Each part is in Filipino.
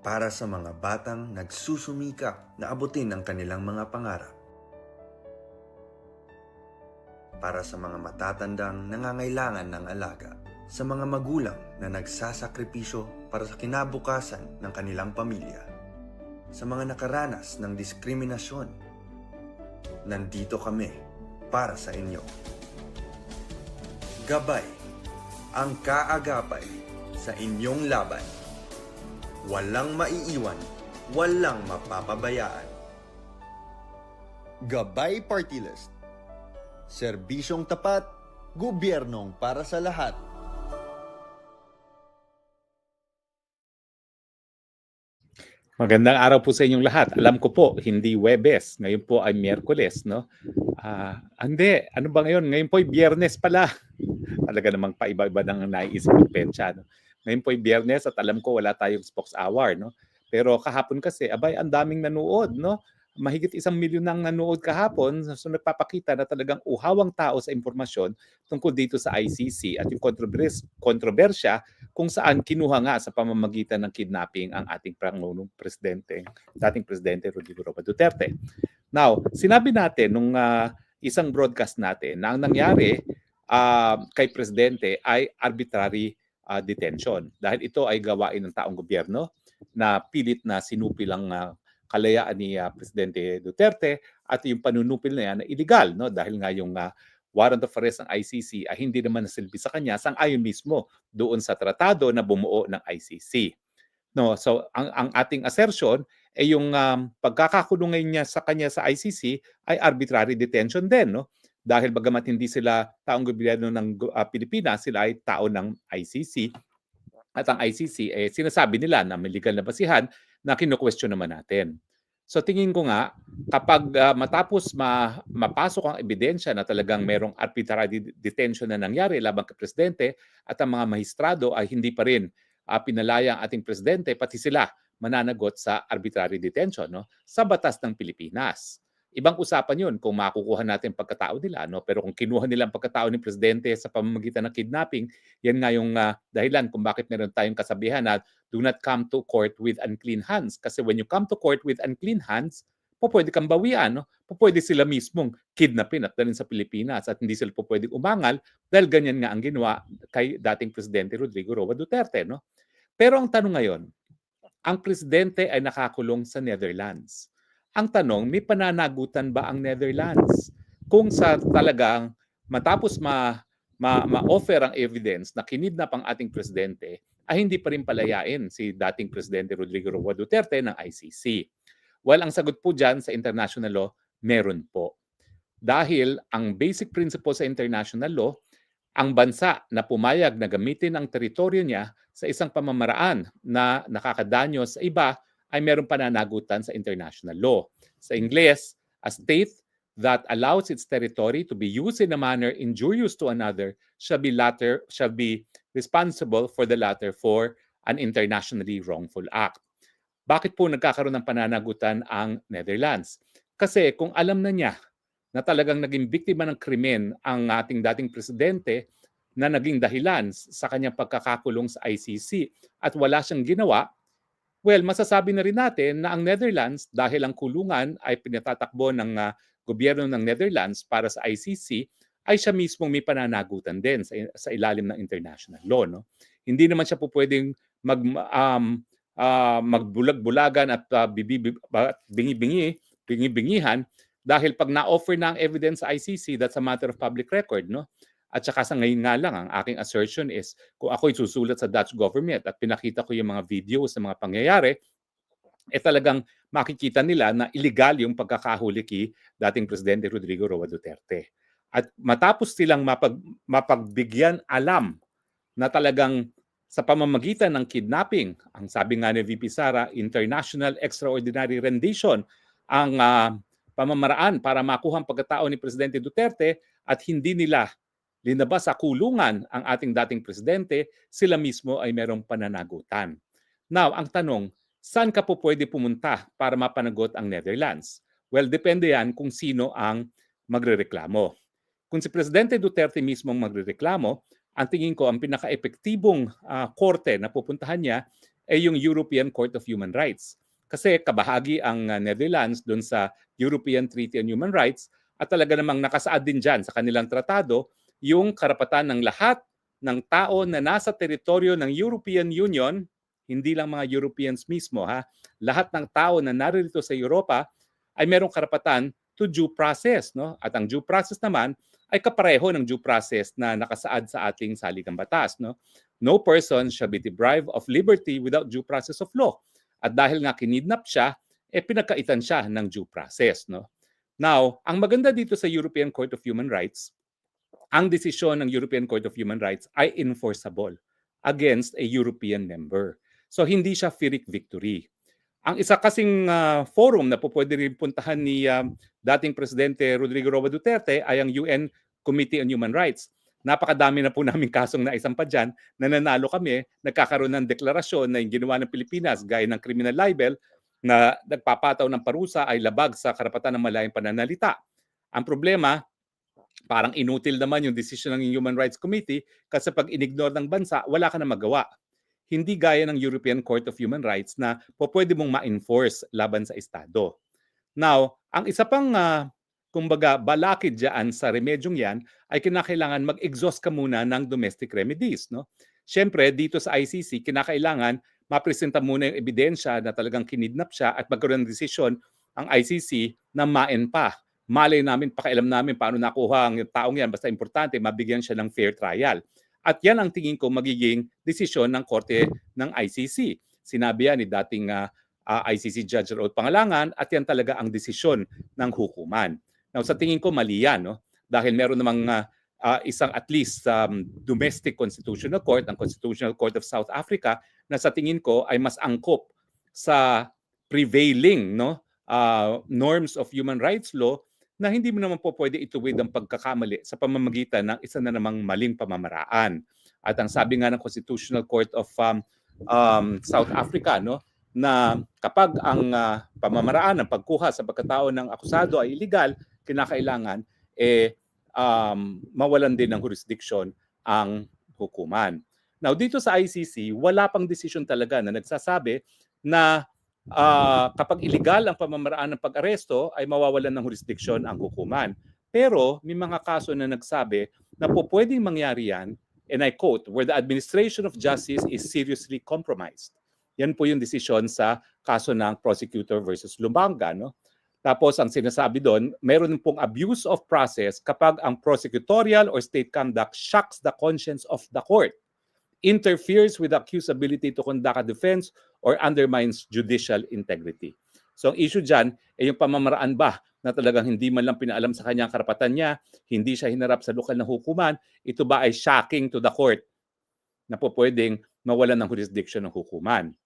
para sa mga batang nagsusumikap na abutin ang kanilang mga pangarap. Para sa mga matatandang nangangailangan ng alaga, sa mga magulang na nagsasakripisyo para sa kinabukasan ng kanilang pamilya, sa mga nakaranas ng diskriminasyon. Nandito kami para sa inyo. Gabay, ang kaagapay sa inyong laban. Walang maiiwan, walang mapapabayaan. Gabay Party List Serbisyong tapat, gobyernong para sa lahat. Magandang araw po sa inyong lahat. Alam ko po, hindi Webes. Ngayon po ay Miyerkules, no? Ah, hindi. Ano ba ngayon? Ngayon po ay Biyernes pala. Talaga namang paiba-iba ng naiisip ng petsa, no? Ngayon po ay Biyernes at alam ko wala tayong Spokes Hour, no? Pero kahapon kasi, abay, ang daming nanood, no? Mahigit isang milyon nang nanood kahapon. So nagpapakita na talagang uhawang tao sa impormasyon tungkol dito sa ICC at yung kontrobers- kontrobersya kung saan kinuha nga sa pamamagitan ng kidnapping ang ating Pangulong Presidente, dating Presidente Rodrigo Roa Duterte. Now, sinabi natin nung ah, isang broadcast natin na ang nangyari ah, kay Presidente ay arbitrary ah, detention dahil ito ay gawain ng taong gobyerno na pilit na sinupi lang ah, kalayaan ni ah, Presidente Duterte at yung panunupil na yan na illegal no dahil nga yung ah, warrant of arrest ng ICC ay hindi naman nasilbi sa kanya sang-ayon mismo doon sa tratado na bumuo ng ICC. No, so ang ang ating assertion ay yung um, pagkakakulong ngayon niya sa kanya sa ICC ay arbitrary detention din, no? Dahil bagamat hindi sila taong gobyerno ng ah, Pilipinas, sila ay tao ng ICC. At ang ICC eh sinasabi nila na may legal na basihan na kino-question naman natin. So tingin ko nga kapag ah, matapos ma, mapasok ang ebidensya na talagang merong arbitrary de- detention na nangyari labang kay presidente at ang mga mahistrado ay hindi pa rin ah, pinalaya ang ating presidente pati sila mananagot sa arbitrary detention no sa batas ng Pilipinas. Ibang usapan 'yun kung makukuha natin pagkatao nila no pero kung kinuha nila ang pagkatao ni presidente sa pamamagitan ng kidnapping, yan nga yung ah, dahilan kung bakit meron tayong kasabihan na do not come to court with unclean hands kasi when you come to court with unclean hands, po pwede kang bawian, no? Po pwede sila mismong kidnapin at dalhin sa Pilipinas at hindi sila po pwedeng umangal dahil ganyan nga ang ginawa kay dating presidente Rodrigo Roa Duterte, no? Pero ang tanong ngayon, ang presidente ay nakakulong sa Netherlands. Ang tanong, may pananagutan ba ang Netherlands? Kung sa talagang matapos ma, ma, ma-offer ang evidence na kinidnap ang ating presidente, ay hindi pa rin palayain si dating presidente Rodrigo Roa Duterte ng ICC. Well, ang sagot po dyan sa international law, meron po. Dahil ang basic principle sa international law, ang bansa na pumayag na gamitin ang teritoryo niya sa isang pamamaraan na nakakadanyo sa iba ay meron pananagutan sa international law. Sa Ingles, a state that allows its territory to be used in a manner injurious to another shall be latter shall be responsible for the latter for an internationally wrongful act. Bakit po nagkakaroon ng pananagutan ang Netherlands? Kasi kung alam na niya na talagang naging biktima ng krimen ang ating dating presidente na naging dahilan sa kanyang pagkakakulong sa ICC at wala siyang ginawa, well, masasabi na rin natin na ang Netherlands, dahil ang kulungan ay pinatatakbo ng ah, gobyerno ng Netherlands para sa ICC, ay siya mismong may pananagutan din sa, sa ilalim ng international law. No? Hindi naman siya po pwedeng mag, um, ah, magbulag-bulagan at ah, bibi- at bingi-bingi, bingi-bingihan dahil pag na-offer na ang evidence sa ICC, that's a matter of public record, no? At saka sa ngayon nga lang, ang aking assertion is, kung ako'y susulat sa Dutch government at pinakita ko yung mga videos sa mga pangyayari, eh talagang makikita nila na illegal yung pagkakahuli kay dating Presidente Rodrigo Roa Duterte. At matapos silang mapag, mapagbigyan alam na talagang sa pamamagitan ng kidnapping, ang sabi nga ni VP Sara, International Extraordinary Rendition, ang ah, pamamaraan para makuha ang pagkatao ni Presidente Duterte at hindi nila linabas sa kulungan ang ating dating presidente, sila mismo ay merong pananagutan. Now, ang tanong, saan ka po pwede pumunta para mapanagot ang Netherlands? Well, depende yan kung sino ang magrereklamo. Kung si Presidente Duterte mismo ang magrereklamo, ang tingin ko ang pinaka-epektibong ah, korte na pupuntahan niya ay yung European Court of Human Rights. Kasi kabahagi ang uh, Netherlands doon sa European Treaty on Human Rights at talaga namang nakasaad din dyan sa kanilang tratado yung karapatan ng lahat ng tao na nasa teritoryo ng European Union, hindi lang mga Europeans mismo ha, lahat ng tao na naririto sa Europa ay merong karapatan to due process, no? At ang due process naman ay kapareho ng due process na nakasaad sa ating saligang batas, no? No person shall be deprived of liberty without due process of law. At dahil nga kinidnap siya, eh pinagkaitan siya ng due process, no? Now, ang maganda dito sa European Court of Human Rights, ang desisyon ng European Court of Human Rights ay enforceable against a European member. So hindi siya Pyrrhic victory. Ang isa kasing uh, forum na po pwede rin puntahan ni uh, dating Presidente Rodrigo Roa Duterte ay ang UN Committee on Human Rights. Napakadami na po namin kasong naisampa dyan na kami, nagkakaroon ng deklarasyon na yung ginawa ng Pilipinas gaya ng criminal libel na nagpapataw ng parusa ay labag sa karapatan ng malayang pananalita. Ang problema, parang inutil naman yung decision ng Human Rights Committee kasi pag inignore ng bansa, wala ka na magawa. Hindi gaya ng European Court of Human Rights na po pwede mong ma-enforce laban sa Estado. Now, ang isa pang uh, kumbaga balakid diyan sa remedyong yan ay kinakailangan mag-exhaust ka muna ng domestic remedies. No? Siyempre, dito sa ICC, kinakailangan mapresenta muna yung ebidensya na talagang kinidnap siya at magkaroon ng desisyon ang ICC na maen pa. Malay namin, pakialam namin paano nakuha ang taong yan. Basta importante, mabigyan siya ng fair trial. At yan ang tingin ko magiging desisyon ng Korte ng ICC. Sinabi yan ni dating uh, uh, ICC Judge Raul Pangalangan at yan talaga ang desisyon ng hukuman. Now sa tingin ko mali yan, no? dahil meron namang uh, uh, isang at least um, domestic constitutional court, ang Constitutional Court of South Africa, na sa tingin ko ay mas angkop sa prevailing no uh, norms of human rights law na hindi mo naman po pwede ituwid ang pagkakamali sa pamamagitan ng isa na namang maling pamamaraan. At ang sabi nga ng Constitutional Court of um, um, South Africa, no, na kapag ang uh, pamamaraan ng pagkuha sa pagkatao ng akusado ay illegal, kinakailangan eh um, mawalan din ng jurisdiction ang hukuman. Now dito sa ICC, wala pang desisyon talaga na nagsasabi na uh, kapag illegal ang pamamaraan ng pag-aresto ay mawawalan ng jurisdiction ang hukuman. Pero may mga kaso na nagsabi na po pwedeng mangyari yan, and I quote, where the administration of justice is seriously compromised. Yan po yung desisyon sa kaso ng prosecutor versus Lumbanga. No? Tapos ang sinasabi doon, meron pong abuse of process kapag ang prosecutorial or state conduct shocks the conscience of the court, interferes with the accusability to conduct a defense, or undermines judicial integrity. So ang issue dyan ay yung pamamaraan ba na talagang hindi man lang pinaalam sa kanya ang karapatan niya, hindi siya hinarap sa lokal na hukuman, ito ba ay shocking to the court na po pwedeng mawalan ng jurisdiction ng hukuman.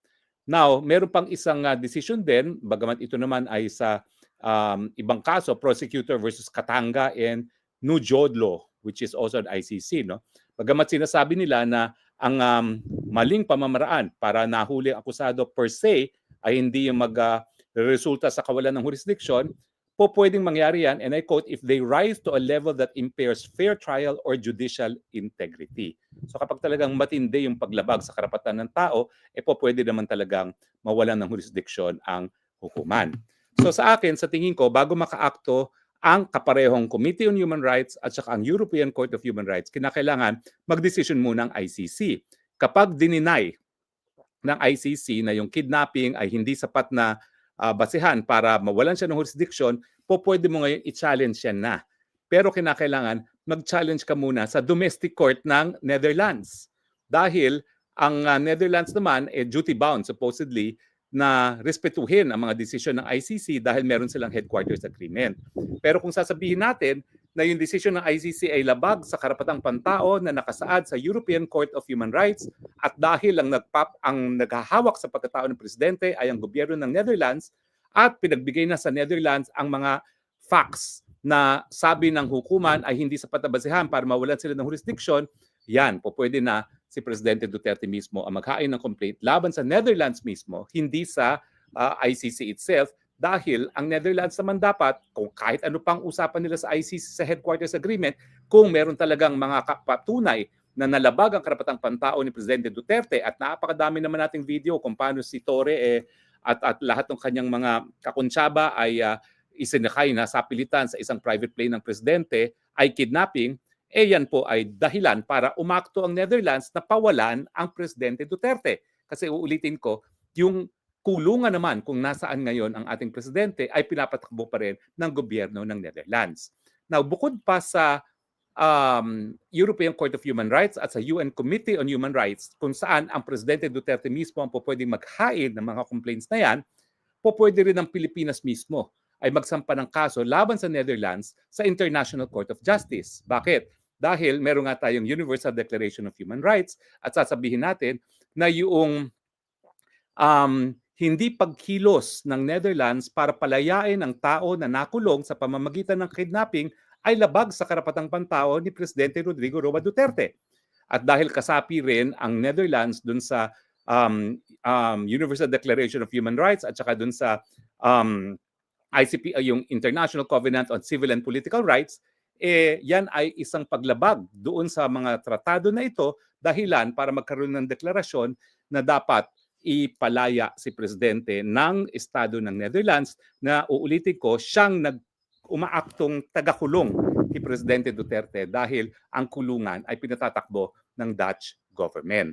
Now, meron pang isang uh, decision din, bagamat ito naman ay sa um, ibang kaso, prosecutor versus Katanga and Nujodlo, which is also an ICC. No? Bagamat sinasabi nila na ang um, maling pamamaraan para nahuli ang akusado per se ay hindi yung mag-resulta uh, sa kawalan ng jurisdiction, po pwedeng mangyari yan, and I quote, if they rise to a level that impairs fair trial or judicial integrity. So kapag talagang matindi yung paglabag sa karapatan ng tao, eh po pwede naman talagang mawalan ng jurisdiction ang hukuman. So sa akin, sa tingin ko, bago makaakto ang kaparehong Committee on Human Rights at saka ang European Court of Human Rights, kinakailangan mag-decision muna ang ICC. Kapag dininay ng ICC na yung kidnapping ay hindi sapat na uh, basihan para mawalan siya ng jurisdiction, po pwede mo ngayon i-challenge yan na. Pero kinakailangan mag-challenge ka muna sa domestic court ng Netherlands. Dahil ang uh, Netherlands naman, eh, duty-bound supposedly, na respetuhin ang mga desisyon ng ICC dahil meron silang headquarters agreement. Pero kung sasabihin natin na yung desisyon ng ICC ay labag sa karapatang pantao na nakasaad sa European Court of Human Rights at dahil ang nagpap ang naghahawak sa pagkatao ng presidente ay ang gobyerno ng Netherlands at pinagbigay na sa Netherlands ang mga facts na sabi ng hukuman ay hindi sapat na basehan para mawalan sila ng jurisdiction, yan, po pwede na si Presidente Duterte mismo ang maghain ng complaint laban sa Netherlands mismo, hindi sa uh, ICC itself, dahil ang Netherlands naman dapat, kung kahit ano pang usapan nila sa ICC sa headquarters agreement, kung meron talagang mga patunay na nalabag ang karapatang pantao ni Presidente Duterte at napakadami naman nating video kung paano si Torre eh, at, at lahat ng kanyang mga kakuntsaba ay uh, isinakay na sa pilitan sa isang private plane ng Presidente ay kidnapping, eh yan po ay dahilan para umakto ang Netherlands na pawalan ang Presidente Duterte. Kasi uulitin ko, yung kulungan naman kung nasaan ngayon ang ating Presidente ay pinapatakbo pa rin ng gobyerno ng Netherlands. Now, bukod pa sa um, European Court of Human Rights at sa UN Committee on Human Rights kung saan ang Presidente Duterte mismo ang pwedeng maghain ng mga complaints na yan, po pwede rin ang Pilipinas mismo ay magsampa ng kaso laban sa Netherlands sa International Court of Justice. Bakit? Dahil meron nga tayong Universal Declaration of Human Rights at sasabihin natin na yung um, hindi pagkilos ng Netherlands para palayain ang tao na nakulong sa pamamagitan ng kidnapping ay labag sa karapatang pantao ni Presidente Rodrigo Roa Duterte. At dahil kasapi rin ang Netherlands dun sa um, um, Universal Declaration of Human Rights at saka dun sa um, ICP, uh, yung International Covenant on Civil and Political Rights, eh, yan ay isang paglabag doon sa mga tratado na ito dahilan para magkaroon ng deklarasyon na dapat ipalaya si Presidente ng Estado ng Netherlands na uulitin ko, siyang nag umaaktong tagakulong ni Presidente Duterte dahil ang kulungan ay pinatatakbo ng Dutch government.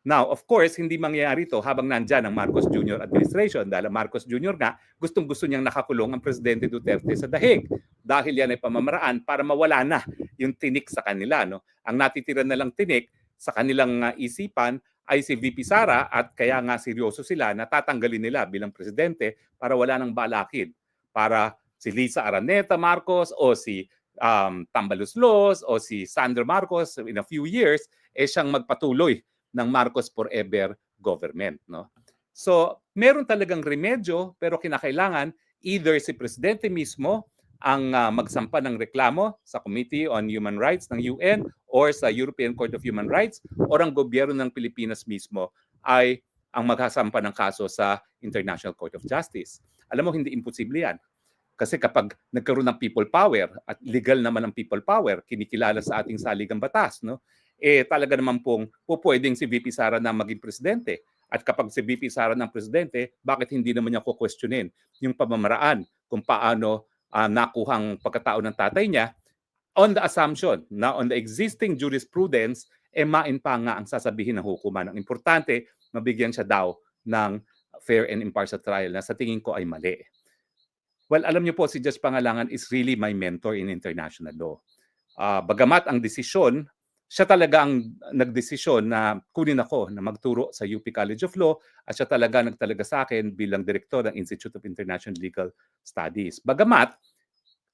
Now, of course, hindi mangyayari ito habang nandyan ang Marcos Jr. administration dahil Marcos Jr. nga gustong-gusto niyang nakakulong ang Presidente Duterte sa dahig dahil yan ay pamamaraan para mawala na yung tinik sa kanila. No? Ang natitira na lang tinik sa kanilang uh, isipan ay si VP Sara at kaya nga seryoso sila na tatanggalin nila bilang presidente para wala nang balakin para si Lisa Araneta Marcos o si um, Tambaluslos o si Sandro Marcos in a few years eh siyang magpatuloy ng Marcos Forever government no so meron talagang remedyo pero kinakailangan either si presidente mismo ang uh, magsampa ng reklamo sa Committee on Human Rights ng UN or sa European Court of Human Rights or ang gobyerno ng Pilipinas mismo ay ang maghasampa ng kaso sa International Court of Justice. Alam mo, hindi imposible yan. Kasi kapag nagkaroon ng people power at legal naman ang people power, kinikilala sa ating saligang batas, no? Eh talaga naman pong po pwedeng si VP Sara na maging presidente. At kapag si VP Sara ng presidente, bakit hindi naman niya kukwestiyonin yung pamamaraan kung paano uh, nakuhang pagkatao ng tatay niya on the assumption na on the existing jurisprudence, eh main pa nga ang sasabihin ng hukuman. Ang importante, mabigyan siya daw ng fair and impartial trial na sa tingin ko ay mali. Well, alam niyo po, si Judge Pangalangan is really my mentor in international law. Uh, bagamat ang desisyon, siya talaga ang nagdesisyon na kunin ako na magturo sa UP College of Law at siya talaga nagtalaga sa akin bilang direktor ng Institute of International Legal Studies. Bagamat,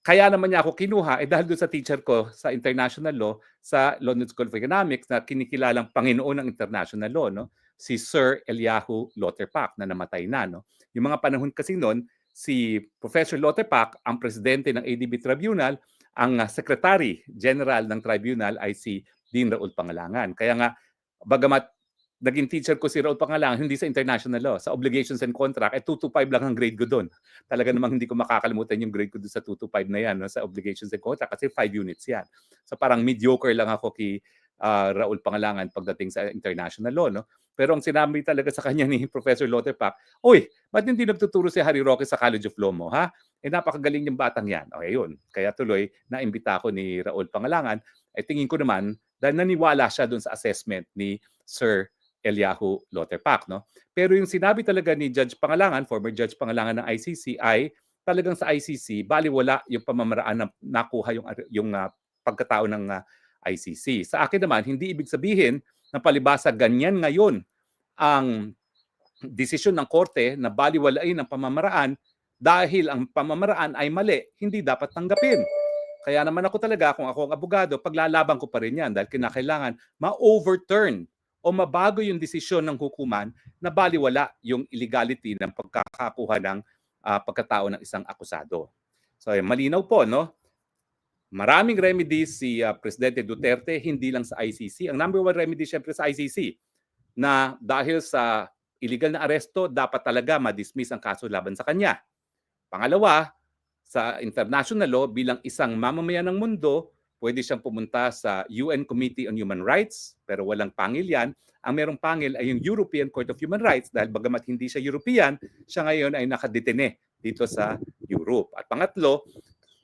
kaya naman niya ako kinuha eh dahil doon sa teacher ko sa international law sa London School of Economics na kinikilalang Panginoon ng international law, no? si Sir Eliyahu Lauterbach na namatay na. No? Yung mga panahon kasi noon, si Professor Lauterbach ang presidente ng ADB Tribunal, ang secretary general ng tribunal ay si Dean Raul Pangalangan. Kaya nga, bagamat naging teacher ko si Raul Pangalangan, hindi sa international law, sa obligations and contract, eh 225 lang ang grade ko doon. Talaga namang hindi ko makakalimutan yung grade ko doon sa 225 na yan, no, sa obligations and contract, kasi 5 units yan. So parang mediocre lang ako kay uh, Raul Pangalangan pagdating sa international law. No? Pero ang sinabi talaga sa kanya ni Professor Lauterbach, Uy, ba't hindi nagtuturo si Harry Roque sa College of Law mo, ha? Eh napakagaling yung batang yan. Okay, yun. Kaya tuloy, naimbita ko ni Raul Pangalangan. Ay tingin ko naman, dahil naniwala siya dun sa assessment ni Sir Eliyahu Lauterbach. No? Pero yung sinabi talaga ni Judge Pangalangan, former Judge Pangalangan ng ICC, ay talagang sa ICC, baliwala yung pamamaraan na nakuha yung, yung uh, pagkatao ng uh, ICC. Sa akin naman, hindi ibig sabihin na palibasa ganyan ngayon ang desisyon ng korte na baliwalain ang pamamaraan dahil ang pamamaraan ay mali, hindi dapat tanggapin. Kaya naman ako talaga, kung ako ang abogado, paglalaban ko pa rin yan dahil kinakailangan ma-overturn o mabago yung desisyon ng hukuman na baliwala yung illegality ng pagkakakuha ng uh, pagkatao ng isang akusado. So, malinaw po, no? Maraming remedies si uh, Presidente Duterte, hindi lang sa ICC. Ang number one remedy syempre sa ICC na dahil sa illegal na aresto, dapat talaga ma-dismiss ang kaso laban sa kanya. Pangalawa, sa international law, bilang isang mamamayan ng mundo, pwede siyang pumunta sa UN Committee on Human Rights, pero walang pangil yan. Ang merong pangil ay yung European Court of Human Rights dahil bagamat hindi siya European, siya ngayon ay nakadetene dito sa Europe. At pangatlo,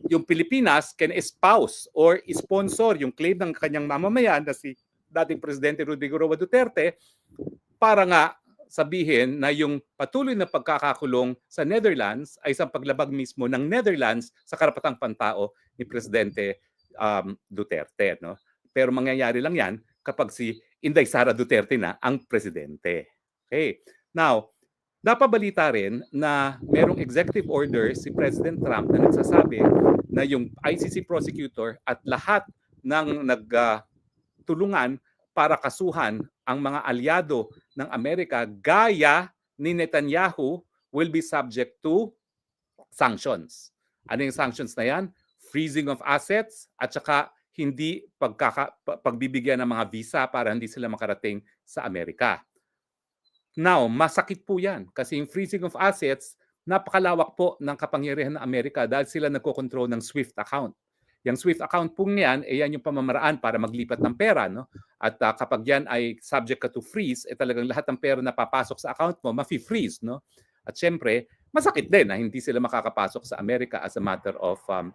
yung Pilipinas can espouse or sponsor yung claim ng kanyang mamamayan na si dating Presidente Rodrigo Roa Duterte para nga sabihin na yung patuloy na pagkakakulong sa Netherlands ay isang paglabag mismo ng Netherlands sa karapatang pantao ni Presidente um, Duterte. No? Pero mangyayari lang yan kapag si Inday Sara Duterte na ang presidente. Okay. Now, napabalita rin na merong executive order si President Trump na nagsasabi na yung ICC prosecutor at lahat ng nagtulungan para kasuhan ang mga alyado ng Amerika gaya ni Netanyahu will be subject to sanctions. Ano yung sanctions na yan? Freezing of assets at saka hindi pagkaka, pa- pagbibigyan ng mga visa para hindi sila makarating sa Amerika. Now, masakit po yan kasi yung freezing of assets, napakalawak po ng kapangyarihan ng Amerika dahil sila nagkocontrol ng SWIFT account. Yung SWIFT account po niyan, eh yan yung pamamaraan para maglipat ng pera. No? At ah, kapag yan ay subject ka to freeze, eh talagang lahat ng pera na papasok sa account mo, mafi-freeze. No? At syempre, masakit din na hindi sila makakapasok sa Amerika as a matter of um,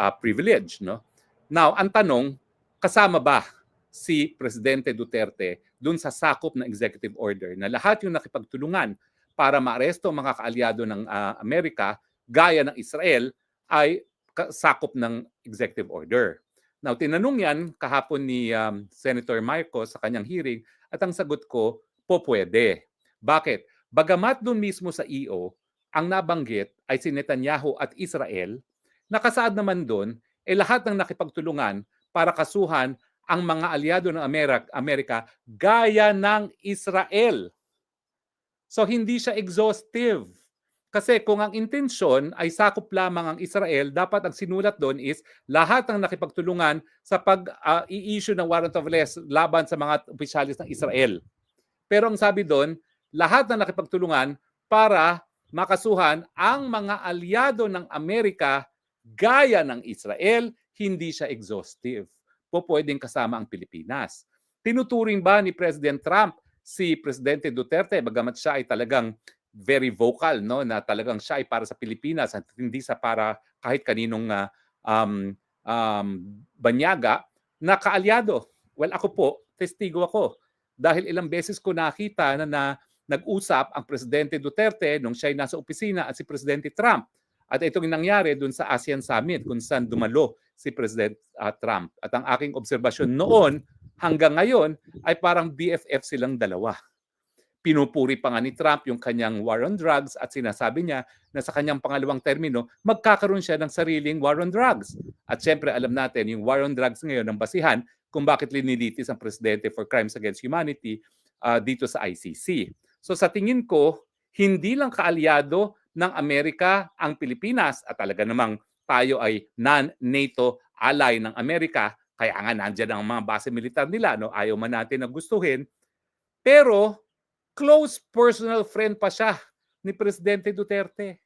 uh, privilege. No? Now, ang tanong, kasama ba si Presidente Duterte dun sa sakop ng executive order na lahat yung nakipagtulungan para maaresto ang mga kaalyado ng ah, Amerika gaya ng Israel ay sakop ng executive order. Now, tinanong yan kahapon ni um, Senator Marcos sa kanyang hearing at ang sagot ko, po pwede. Bakit? Bagamat doon mismo sa EO, ang nabanggit ay si Netanyahu at Israel, nakasaad naman doon, eh lahat ng nakipagtulungan para kasuhan ang mga alyado ng Amerika, Amerika gaya ng Israel. So hindi siya exhaustive. Kasi kung ang intensyon ay sakop lamang ang Israel, dapat ang sinulat doon is lahat ng nakipagtulungan sa pag-i-issue ng warrant of arrest laban sa mga opisyalis ng Israel. Pero ang sabi doon, lahat ng nakipagtulungan para makasuhan ang mga alyado ng Amerika gaya ng Israel, hindi siya exhaustive. Po pwedeng kasama ang Pilipinas. Tinuturing ba ni President Trump si Presidente Duterte bagamat siya ay talagang very vocal no na talagang siya ay para sa Pilipinas at hindi sa para kahit kaninong ah, um, um, banyaga na kaalyado. Well, ako po, testigo ako. Dahil ilang beses ko nakita na, na nag-usap ang Presidente Duterte nung siya ay nasa opisina at si Presidente Trump. At itong nangyari dun sa ASEAN Summit kung saan dumalo si President ah, Trump. At ang aking obserbasyon noon hanggang ngayon ay parang BFF silang dalawa. Pinupuri pa nga ni Trump yung kanyang war on drugs at sinasabi niya na sa kanyang pangalawang termino, magkakaroon siya ng sariling war on drugs. At syempre alam natin yung war on drugs ngayon ang basihan kung bakit linilitis ang presidente for crimes against humanity ah, dito sa ICC. So sa tingin ko, hindi lang kaalyado ng Amerika ang Pilipinas at talaga namang tayo ay non-NATO ally ng Amerika, kaya nga nandyan ang mga base militar nila, no? ayaw man natin na gustuhin. Pero close personal friend pa siya ni Presidente Duterte.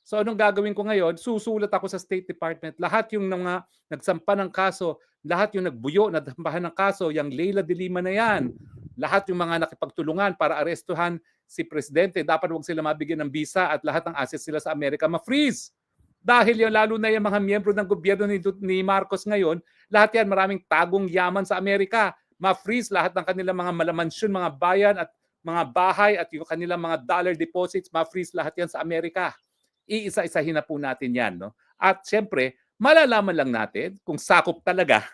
So anong gagawin ko ngayon? Susulat ako sa State Department. Lahat yung mga nagsampa ng kaso, lahat yung nagbuyo, nadampahan ng kaso, yung Leila de Lima na yan, lahat yung mga nakipagtulungan para arestuhan si Presidente, dapat wag sila mabigyan ng visa at lahat ng assets sila sa Amerika ma-freeze. Dahil yung lalo na yung mga miyembro ng gobyerno ni, ni Marcos ngayon, lahat yan maraming tagong yaman sa Amerika. Ma-freeze lahat ng kanilang mga malamansyon, mga bayan at mga bahay at yung kanilang mga dollar deposits, ma-freeze lahat yan sa Amerika. Iisa-isahin na po natin yan. No? At siyempre, malalaman lang natin kung sakop talaga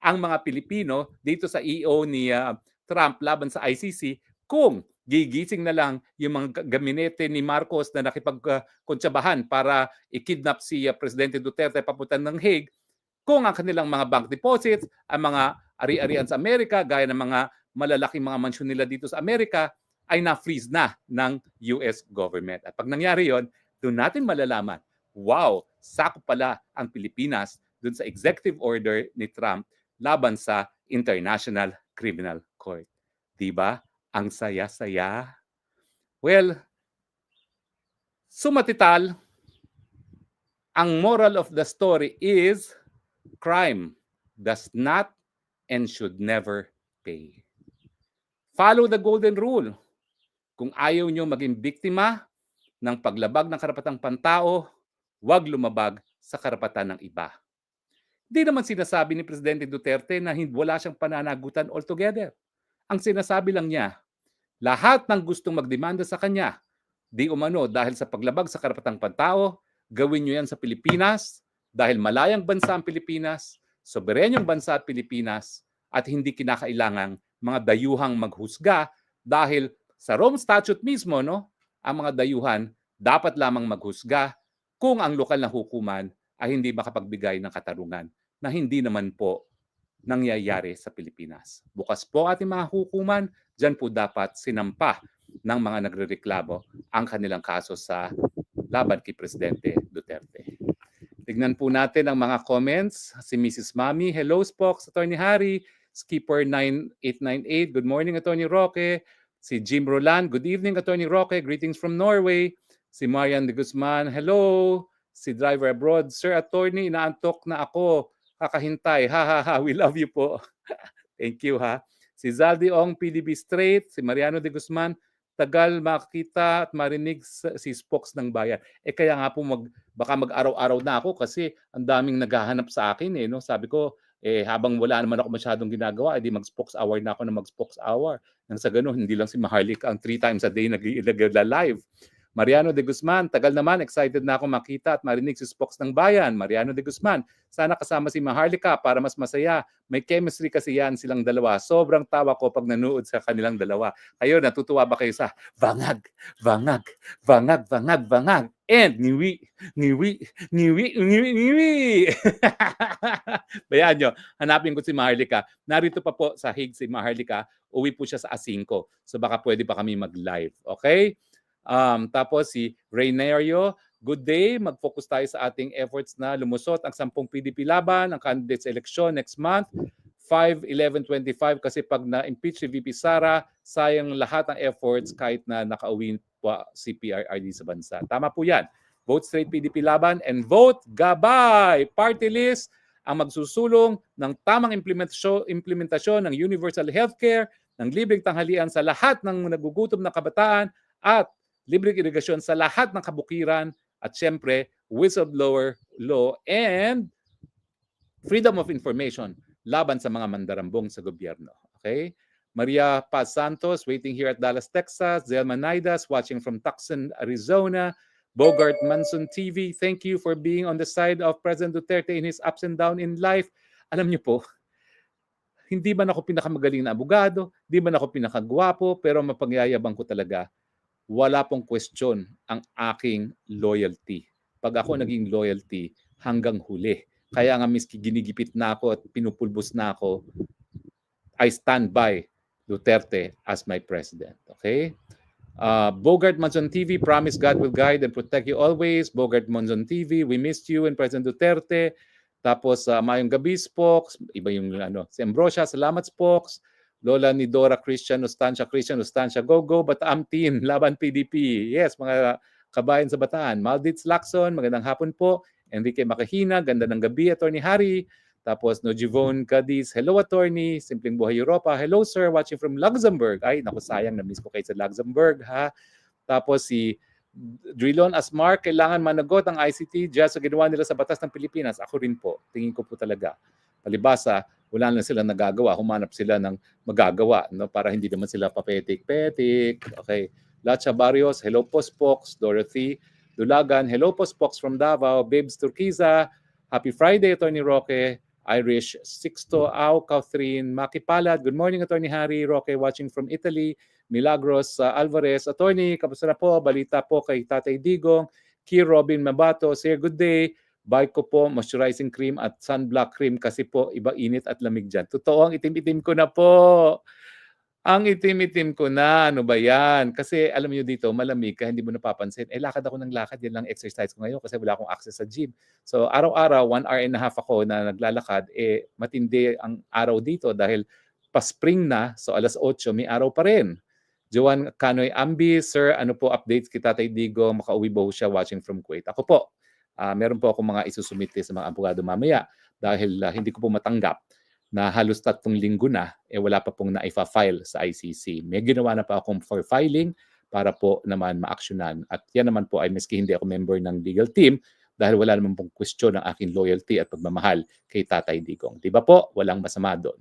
ang mga Pilipino dito sa EO ni ah, Trump laban sa ICC kung gigising na lang yung mga ga- gabinete ni Marcos na nakipagkontsabahan para i-kidnap si ah, Presidente Duterte papunta ng Hague kung ang kanilang mga bank deposits, ang mga ari-arian sa Amerika, gaya ng mga malalaking mga mansyon nila dito sa Amerika, ay na-freeze na ng US government. At pag nangyari yon, doon natin malalaman, wow, sakop pala ang Pilipinas doon sa executive order ni Trump laban sa International Criminal Court. 'Di ba? Ang saya-saya. Well, sumatital, ang moral of the story is crime does not and should never pay. Follow the golden rule. Kung ayaw nyo maging biktima ng paglabag ng karapatang pantao, huwag lumabag sa karapatan ng iba. Di naman sinasabi ni Presidente Duterte na wala siyang pananagutan altogether. Ang sinasabi lang niya, lahat ng gustong magdemanda sa kanya, di umano dahil sa paglabag sa karapatang pantao, gawin nyo yan sa Pilipinas dahil malayang bansa ang Pilipinas, soberenyong bansa at Pilipinas, at hindi kinakailangang mga dayuhang maghusga dahil sa Rome Statute mismo, no, ang mga dayuhan dapat lamang maghusga kung ang lokal na hukuman ay hindi makapagbigay ng katarungan na hindi naman po nangyayari sa Pilipinas. Bukas po ating mga hukuman, dyan po dapat sinampa ng mga nagrereklamo ang kanilang kaso sa laban kay Presidente Duterte. Tignan po natin ang mga comments. Si Mrs. Mami, hello Spox, Attorney Harry, Skipper 9898, good morning Attorney Roque. Si Jim Roland, good evening Attorney Roque, greetings from Norway. Si Marian de Guzman, hello. Si Driver Abroad, Sir Attorney, inaantok na ako. Kakahintay, ha ha ha, we love you po. Thank you ha. Si Zaldi Ong, PDB Straight, si Mariano de Guzman, tagal makita at marinig si spokes ng bayan. Eh kaya nga po mag, baka mag-araw-araw na ako kasi ang daming naghahanap sa akin eh. No? Sabi ko, eh habang wala naman ako masyadong ginagawa, edi mag-spokes hour na ako na mag-spokes hour. Nang sa ganun, hindi lang si Maharlika ang three times a day nag-live. Mariano de Guzman, tagal naman, excited na ako makita at marinig si Spokes ng Bayan. Mariano de Guzman, sana kasama si Maharlika para mas masaya. May chemistry kasi yan silang dalawa. Sobrang tawa ko pag nanood sa kanilang dalawa. Kayo, natutuwa ba kayo sa bangag, bangag, bangag, bangag, bangag, and niwi, niwi, niwi, niwi, niwi. Bayaan nyo, hanapin ko si Maharlika. Narito pa po sa Hig si Maharlika. Uwi po siya sa Asingko. So baka pwede pa kami mag-live. Okay? Um, tapos si Reynario, good day. Mag-focus tayo sa ating efforts na lumusot ang 10 PDP laban, ang candidates election next month. 5-11-25 kasi pag na-impeach si VP Sara, sayang lahat ng efforts kahit na nakauwi pa si PRRD sa bansa. Tama po yan. Vote straight PDP laban and vote gabay. Party list ang magsusulong ng tamang implementasyon, implementasyon ng universal healthcare, ng libreng tanghalian sa lahat ng nagugutom na kabataan at libreng irigasyon sa lahat ng kabukiran at syempre whistleblower law and freedom of information laban sa mga mandarambong sa gobyerno. Okay? Maria Paz Santos, waiting here at Dallas, Texas. Zelma Naidas, watching from Tucson, Arizona. Bogart Manson TV, thank you for being on the side of President Duterte in his ups and down in life. Alam niyo po, hindi man ako pinakamagaling na abogado, hindi man ako pinakagwapo, pero mapagyayabang ko talaga, wala pong question ang aking loyalty. Pag ako naging loyalty, hanggang huli. Kaya nga miski ginigipit na ako at pinupulbos na ako, I stand by Duterte as my president. Okay? Uh, Bogart Monzon TV, promise God will guide and protect you always. Bogart Monzon TV, we missed you and President Duterte. Tapos uh, Mayong Gabi, Spokes. Iba yung ano. Si Ambrosia, salamat Spokes. Lola ni Dora Christian, Ostancia Christian, Ostancia Go Go, Bataan Team, Laban PDP. Yes, mga kabayan sa Bataan. Malditz Lacson, magandang hapon po. Enrique Makahina, ganda ng gabi, Attorney Harry. Tapos no Jivon Cadiz, hello attorney, Simpleng Buhay Europa, hello sir, watching from Luxembourg. Ay, naku sayang, na-miss ko kayo sa Luxembourg ha. Tapos si Drilon Asmar, kailangan managot ang ICT just sa ginawa nila sa batas ng Pilipinas. Ako rin po, tingin ko po talaga. Palibasa, wala na silang nagagawa, humanap sila ng magagawa no? para hindi naman sila papetik-petik. Okay. Lacha Barrios, hello po Spox, Dorothy Dulagan, hello po Spox from Davao, Babes Turquiza, happy Friday, Attorney Roque, Irish Sixto Au, Catherine Makipalad, good morning, Attorney Harry, Roque watching from Italy, Milagros uh, Alvarez, Attorney, kamusta na po, balita po kay Tatay Digong, Key Robin Mabato, Sir, good day, buy ko po moisturizing cream at sunblock cream kasi po iba init at lamig dyan. Totoo, ang itim-itim ko na po. Ang itim-itim ko na, ano ba yan? Kasi alam niyo dito, malamig ka, hindi mo napapansin. Eh, lakad ako ng lakad, yan lang exercise ko ngayon kasi wala akong access sa gym. So, araw-araw, one hour and a half ako na naglalakad, eh, matindi ang araw dito dahil pa-spring na, so alas 8, may araw pa rin. Joan Canoy Ambi, Sir, ano po updates kita Tatay Digo? Makauwi ba siya watching from Kuwait? Ako po, Ah, meron po akong mga isusumite sa mga abogado mamaya dahil ah, hindi ko po matanggap na halos tatlong linggo na eh wala pa pong naifa-file sa ICC. May ginawa na pa akong for filing para po naman ma-actionan. At yan naman po ay miski hindi ako member ng legal team dahil wala naman pong question ng aking loyalty at pagmamahal kay Tatay Digong. Di ba po? Walang masama doon.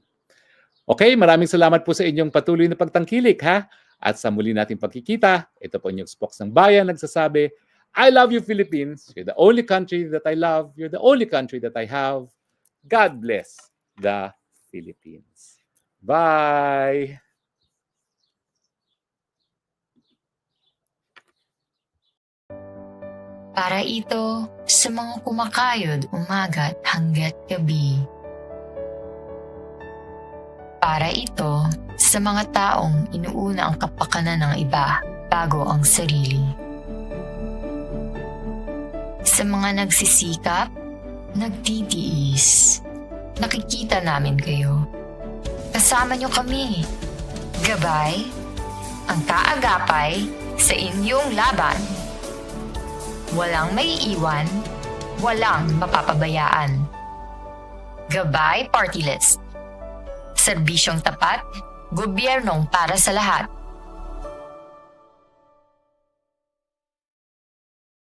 Okay, maraming salamat po sa inyong patuloy na pagtangkilik ha. At sa muli nating pagkikita, ito po inyong Spox ng Bayan nagsasabi, I love you Philippines. You're the only country that I love. You're the only country that I have. God bless the Philippines. Bye! Para ito sa mga kumakayod umagat hanggat gabi. Para ito sa mga taong inuuna ang kapakanan ng iba bago ang sarili. Sa mga nagsisikap, nagtitiis, nakikita namin kayo. Kasama niyo kami. Gabay, ang kaagapay sa inyong laban. Walang may iwan, walang mapapabayaan. Gabay Party List. Serbisyong tapat, gobyernong para sa lahat.